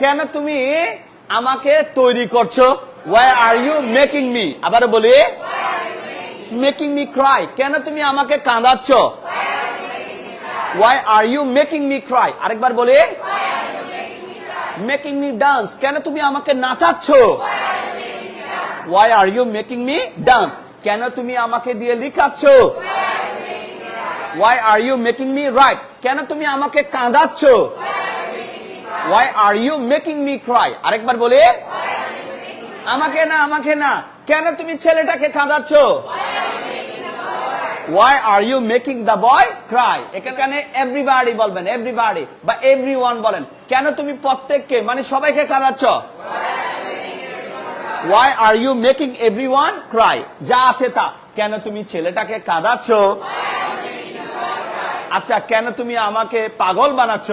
কেন তুমি আমাকে তৈরি করছ? Why are you making me আবার বলি মেকিং মি ক্রাই কেন তুমি আমাকে কাঁদাচ্ছ? Why are you making me cry আরেকবার বলি মেকিং মি ডান্স কেন তুমি আমাকে নাচাচ্ছ? Why are you making me dance কেন তুমি আমাকে দিয়ে লিখাচ্ছ? Why are you making me write কেন তুমি আমাকে কাঁদাচ্ছ? Why are you making me cry আরেকবার বলি। আমাকে না আমাকে না। কেন তুমি ছেলেটাকে কাঁদাচ্ছ? Why are you making the boy cry এখানে এভরিবাডি বলবেন এভরিবাডি বা এভরি বলেন। কেন তুমি প্রত্যেককে মানে সবাইকে কাঁদাচ্ছ? Why are you making every cry যা আছে তা। কেন তুমি ছেলেটাকে কাঁদাচ্ছ? আচ্ছা কেন তুমি আমাকে পাগল বানাচ্ছ?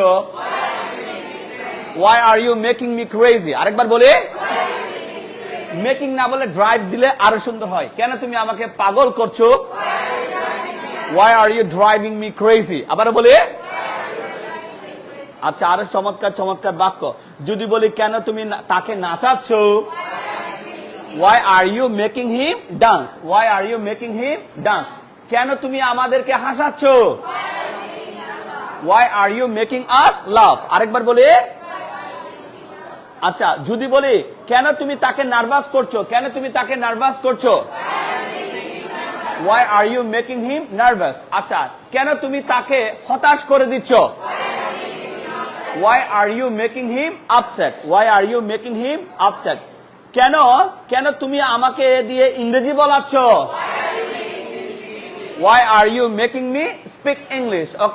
Why are you making me crazy আরেকবার বলি। মেকিং না বলে ড্রাইভ দিলে আরও সুন্দর হয়। কেন তুমি আমাকে পাগল করছ? Why are you driving me crazy আবার বলি। আচ্ছা আরও চমৎকার চমৎকার বাক্য। যদি বলি, কেন তুমি তাকে নাচাচ্ছ? Why are you making him dance why are you making him dance কেন তুমি আমাদেরকে হাসাচ্ছ? Why are you making us love আরেকবার বলি। আচ্ছা যদি বলি, কেন তুমি তাকে নার্ভাস করছ? কেন তুমি তাকে নার্ভাস করছ? Why are you making him nervous আচ্ছা কেন তুমি তাকে হতাশ করে দিচ্ছ? Why are you making him upset why are you making him upset কেন কেন তুমি আমাকে দিয়ে ইংরেজি বলাচ্ছ? Why are you making me speak English okay